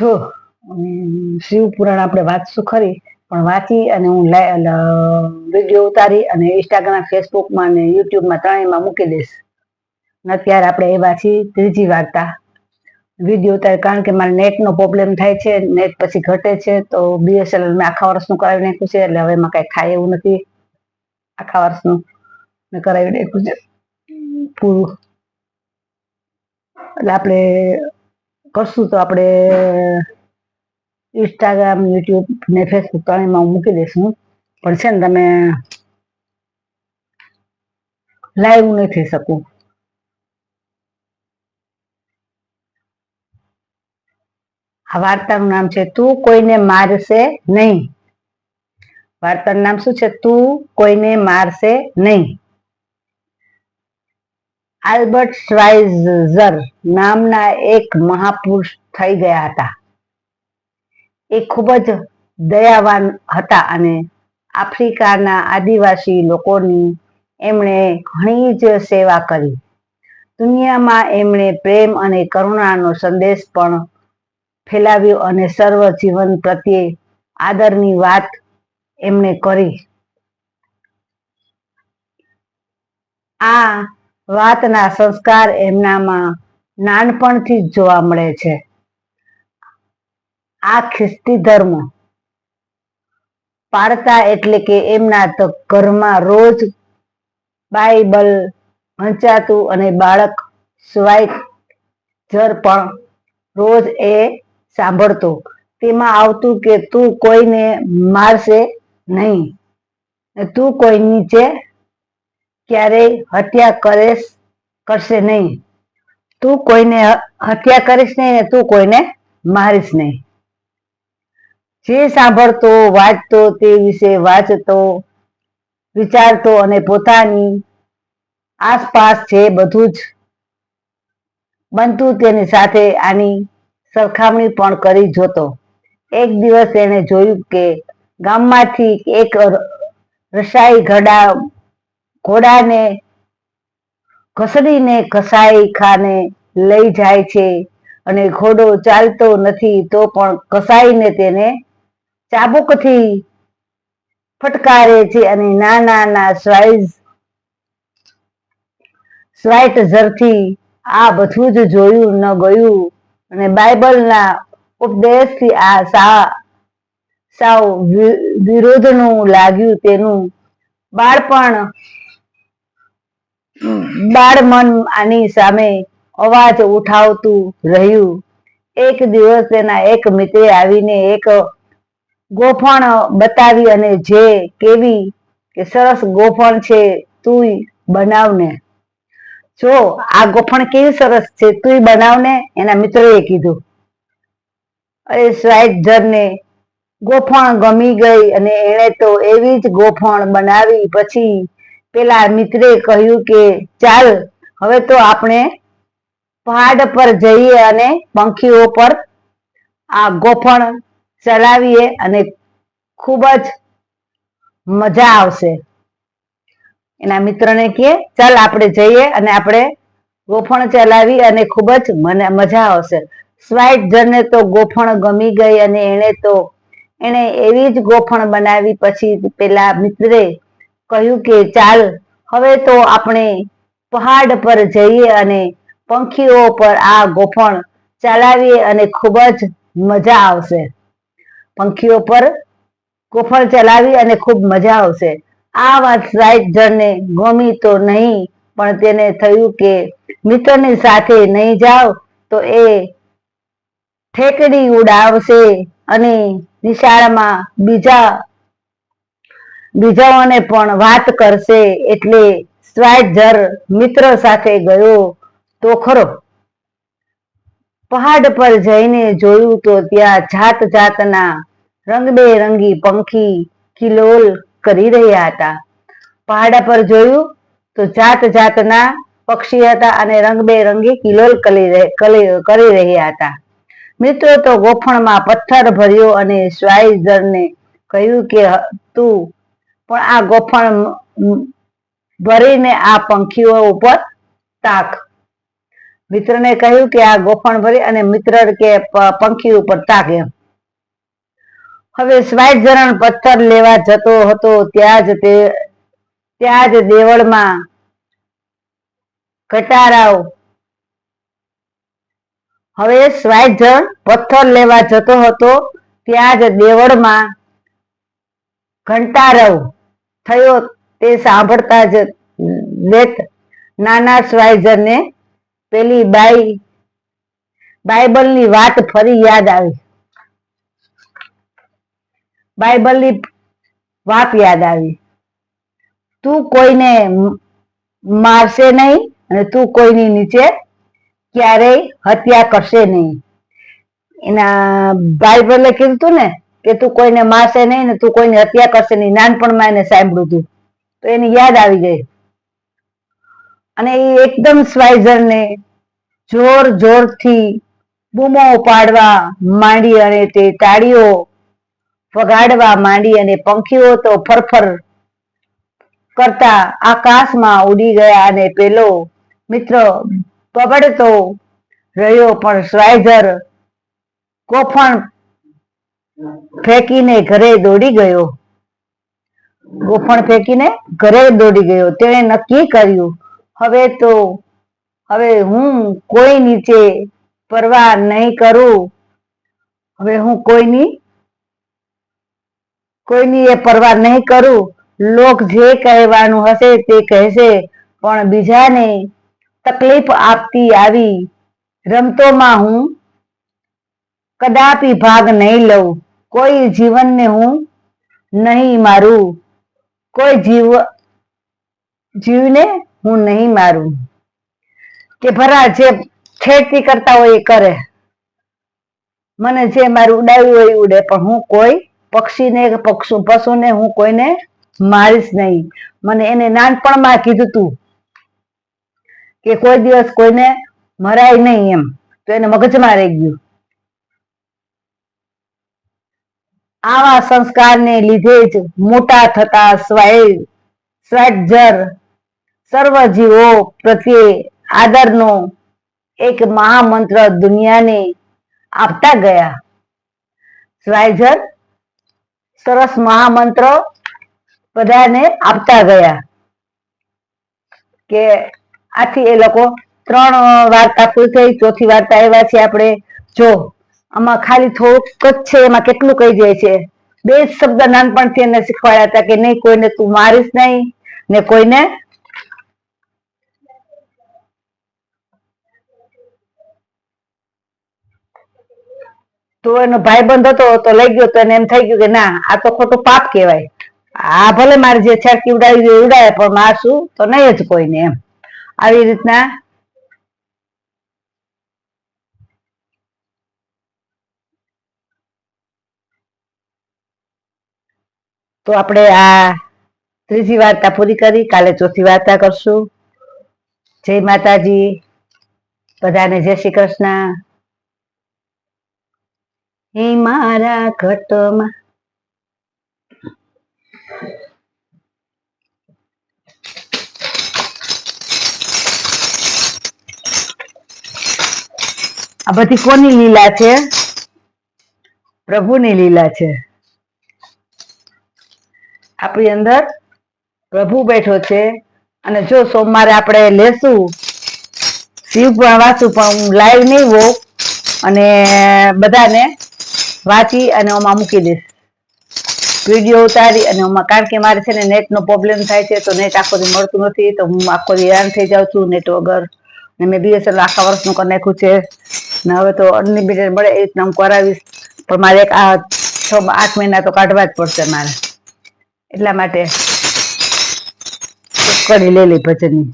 જો શિવ પુરાણ આપણે વાંચશું ખરી, પણ વાંચી અને હું વીડિયો ઉતારી અને ઇન્સ્ટાગ્રામ ફેસબુકમાં અને યુટ્યુબમાં ત્રણેયમાં મૂકી દઈશ. અને અત્યારે આપણે એ વાંચી ત્રીજી વાર્તા વીડિયો ઉતારી કારણ કે મારે નેટનો પ્રોબ્લેમ થાય છે, નેટ પછી ઘટે છે, તો બીએસએલ મેં આખા વર્ષનું કરાવી નાખ્યું છે, એટલે હવે એમાં કાંઈ થાય એવું નથી. આખા વર્ષનું મેં કરાવી નાખ્યું છે. પૂરું. એટલે આપણે કરશું તો આપણે ઇન્સ્ટાગ્રામ યુટ્યુબ ને ફેસબુક ત્રણેયમાં હું મૂકી દઈશ. પણ છે ને તમે લાઈવ નહીં થઈ શકું. આ વાર્તાનું નામ છે, તું કોઈને મારશે નહીં. વાર્તાનું નામ શું છે? તું કોઈને મારશે નહીં. આલ્બર્ટ શ્વાઇઝર નામના એક મહાપુરુષ થઈ ગયા હતા. એ ખૂબ જ દયાવાન હતા અને આફ્રિકાના આદિવાસી લોકોની એમણે ઘણી જ સેવા કરી. દુનિયામાં એમણે પ્રેમ અને કરુણાનો સંદેશ પણ ફેલાવ્યો અને સર્વ જીવન પ્રત્યે આદરની વાત એમણે કરી. આ વાતના સંસ્કાર એમનામાં નાનપણથી જ જોવા મળે છે. આ ખ્રિસ્તી ધર્મ પાડતા એટલે કે એમના તો ઘરમાં રોજ બાઇબલ વંચાતું અને બાળક સ્વાય જર પણ રોજ એ સાંભળતો. તેમાં આવતું કે તું કોઈને મારશે નહીં. તું કોઈ નીચે ક્યારેય હત્યા કરેશ, કરશે નહીં. તું કોઈને હત્યા કરીશ નહીં ને તું કોઈને મારીશ નહીં. જે સાંભળતો, વાંચતો તે વિશે વાંચતો, વિચારતો અને પોતાની આસપાસ છે બધું જ બનતું તેની સાથે આની સરખામણી પણ કરી જોતો. એક દિવસ એને જોયું કે ગામમાંથી એક રસાઈ ઘડા ઘોડાને ઘસડીને, ઘસાઈ ખાને લઈ જાય છે અને ઘોડો ચાલતો નથી તો પણ ઘસાઈને તેને ચાબુકથી ફટકારે છે અને નાના ના સ્વાઈઝ સ્વાઇટ ઝરથી આ બધું જ જોયું ન ગયું. અને બાઇબલના ઉપદેશથી આ સા સાવ વિરોધનું લાગ્યું તેનું બાળપણ બાળમન આની સામે અવાજ ઉઠાવતું રહ્યું. એક દિવસ તેના એક મિત્રે આવીને એક ગોફણ બતાવી અને જે કેવી કે સરસ ગોફણ છે તું બનાવને. જો આ ગોફણ કેવી સરસ છે તું બનાવને, એના મિત્રોએ કીધું. અરે સ્વાઈટઝરને ગોફણ ગમી ગઈ અને એણે તો એવી જ ગોફણ બનાવી, પછી પેલા મિત્રે કહ્યું કે, ચાલ, હવે તો આપણે પહાડ પર જઈએ અને પંખીઓ પર આ ગોફણ ચલાવીએ અને ખૂબ જ મજા આવશે. એના મિત્રને કહે ચાલ, આપણે જઈએ અને આપણે ગોફણ ચલાવી અને ખૂબ જ મજા આવશે. સ્વાઇટઝરને તો ગોફણ ગમી ગઈ અને એણે તો એણે એવી જ ગોફણ બનાવી પછી પેલા મિત્રે કહ્યું કે ચાલ, હવે તો આપણે પહાડ પર જઈએ અને પંખીઓ પર આ ગોફણ ચલાવીએ અને ખૂબ જ મજા આવશે. પંખીઓ પર ગોફણ ચલાવી અને ખૂબ મજા આવશે. આ વાત સ્વાઇટઝરને ગમી તો નહીં, પણ તેને થયું કે મિત્રની સાથે નહીં જાવ તો એ ઠેકડી ઉડાવશે અને નિશાળમાં બીજા બીજાઓને પણ વાત કરશે એટલે સ્વાઇટઝર મિત્ર સાથે ગયો તો ખરો. પહાડ પર જઈને જોયું તો ત્યાં જાત જાતના રંગબેરંગી પંખી કિલોલ કરી રહ્યા હતા. પહાડ પર જોયું તો જાત જાતના પક્ષી હતા અને રંગબેરંગી કિલોલ કરી રહે- કરી કરી રહ્યા હતા. મિત્રો તો ગોફણમાં પથ્થર ભર્યો અને સ્વાઈઝરને કહ્યું કે તું પણ આ ગોફણ ભરીને આ પંખીઓ ઉપર તાક. મિત્રને કહ્યું કે આ ગોફણ ભરી અને મિત્ર કે પંખી ઉપર તાક એમ. હવે સ્વાઈઝરણ પથ્થર લેવા જતો હતો ત્યાં જ તે, ત્યાં જ દેવળમાં કટારાવ હવે સ્વાઈઝર પથ્થર લેવા જતો હતો ત્યાં જ દેવળમાં ઘંટારવ. થયો તે સાંભળતા જ લેત નાના સ્વાઈઝરને પેલી બાઈ બાઇબલની વાત ફરી યાદ આવી. બાઇબલની વાત યાદ આવી. તું કોઈને મારશે નહીં અને તું કોઈની નીચે ક્યારેય હત્યા કરશે નહીં. એના બાઇબલે કીધું ને કે તું કોઈને મારશે નહીં ને તું કોઈને હત્યા કરશે નહીં. નાનપણમાં એને સાંભળ્યું હતું તો એની યાદ આવી ગઈ. અને એ એકદમ સ્વાઈઝરને જોર જોરથી બૂમો પાડવા માંડી અને તે તાળીઓ વગાડવા માંડી અને પંખીઓ તો ફરફર કરતા આકાશમાં ઉડી ગયા અને પેલો મિત્ર બબડતો રહ્યો. પણ સ્વાઈઝર કોફણ ફેંકીને ઘરે દોડી ગયો. ગોફણ ફેંકીને ઘરે દોડી ગયો. તેણે નક્કી કર્યું, હવે તો, હવે હું કોઈ નીચે પરવા નહીં કરું. હવે હું કોઈની કોઈની એ પરવા નહીં કરું. લોક જે કહેવાનું હશે તે કહેશે, પણ બીજાને તકલીફ આપતી આવી રમતોમાં હું કદાપી ભાગ નહીં લઉં. કોઈ જીવનને હું નહીં મારું. કોઈ જીવ, જીવને હું નહીં મારું. કે ભરા જે ખેતી કરતા હોય એ કરે. મને જે મારું ઉડાવ્યું હોય ઉડે, પણ હું કોઈ પક્ષીને, પક્ષુ, પશુને હું કોઈને મારીશ નહીં. મને એને નાનપણમાં કીધું તું કે કોઈ દિવસ કોઈને મરાય નહીં એમ. તો એને મગજમાં રહી ગયું. આવા સંસ્કારને લીધે જ મોટા થતા સ્વાય સ્વાજર સર્વ જીવો પ્રત્યે આદરનો એક મહામંત્ર દુનિયાને આપતા ગયા. સ્વાઈઝર સરસ મહામંત્ર બધાને આપતા ગયા. કે આથી એ લોકો ત્રણ વાર્તા પૂરી થઈ, ચોથી વાર્તા એવા છે આપણે. જો આમાં ખાલી થોડુંક જ છે, એમાં કેટલું કહી જાય છે. બે જ શબ્દ નાનપણથી એને શીખવાડ્યા હતા કે નહીં, કોઈને તું મારીશ નહીં, ને કોઈને તો એનો ભાઈબંધ હતો, તો લઈ ગયો, તો એને એમ થઈ ગયું કે ના, આ તો ખોટું પાપ કહેવાય. આ ભલે મારે જે છે ઉડાવી ઉડાવે પણ મારશું તો નહીં જ કોઈને એમ. આવી રીતના તો આપણે આ ત્રીજી વાર્તા પૂરી કરી. કાલે ચોથી વાર્તા કરશું. જય માતાજી. બધાને જય શ્રી કૃષ્ણ. હે મારા ઘટમાં. આ બધી કોની લીલા છે? પ્રભુની લીલા છે. આપણી અંદર પ્રભુ બેઠો છે. અને જો સોમવારે આપણે લેશું, શિવ પણ વાંચું, પણ હું લાઈવ નહીં હોઉં. અને બધાને વાંચી અને ઓમાં મૂકી દઈશ. વીડિયો ઉતારી અને ઓમાં કારણ કે મારે છે ને નેટનો પ્રોબ્લેમ થાય છે, તો નેટ આખો દી મળતું નથી. તો હું આખો દી હેરાન થઈ જાઉં છું. નેટ વગર ને મેં બીએસએલ આખા વર્ષનું કરી નાખ્યું છે. ને હવે તો અનલિમિટેડ મળે એ રીતના હું કરાવીશ. પણ મારે એક આ છ, આઠ મહિના તો કાઢવા જ પડશે મારે. એટલા માટે કરી લે લે ભજનની.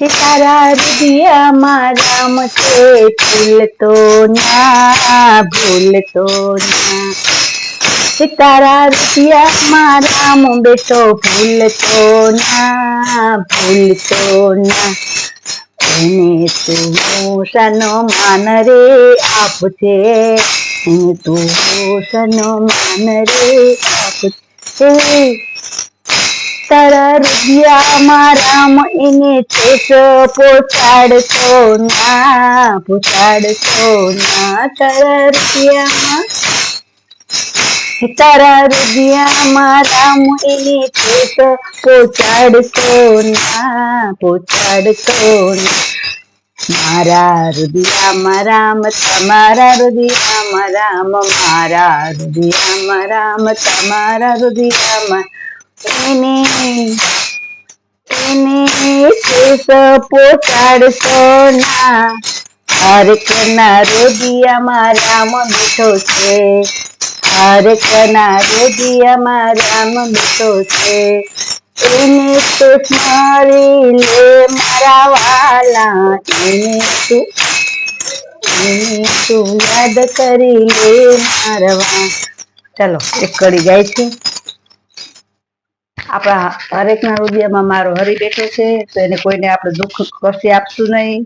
તારા હૃદયમાં રામ છે ભૂલતો ના ભૂલતો ના. તારા હૃદયમાં રામ બેઠો ભૂલતો ના ભૂલતો ના. એને તું શાનો માન રે આપજે. હું તો સનમાન રે આપજે. તારા રૂપિયામાં રામ એને ઠેસ પોચાડતો ના પોચાડતો ના. તારા રૂપિયામાં તારા રૂપિયામાં રામ એને ઠેસ પહોંચાડતો ના પહોંચાડતો ના મારા હૃદયામાં રામ તમારા હૃદયામાં રામ મારા હૃદયામાં રામ તમારા હૃદયામાં એને એને શેષ પહોંચાડશો ના હરેકના હૃદયામાં રામ બેઠો છે હરેકના હૃદયામાં રામ બેઠો છે. એને તો સ્મરી લે મારા વાલા. એને તું એને તું યાદ કરી લે મારા વા ચાલો, એક કડી જાય છે. આપણા હરેકના હૃદયમાં મારો હરી બેઠો છે, તો એને કોઈને આપણે દુઃખ કશે આપશું નહીં.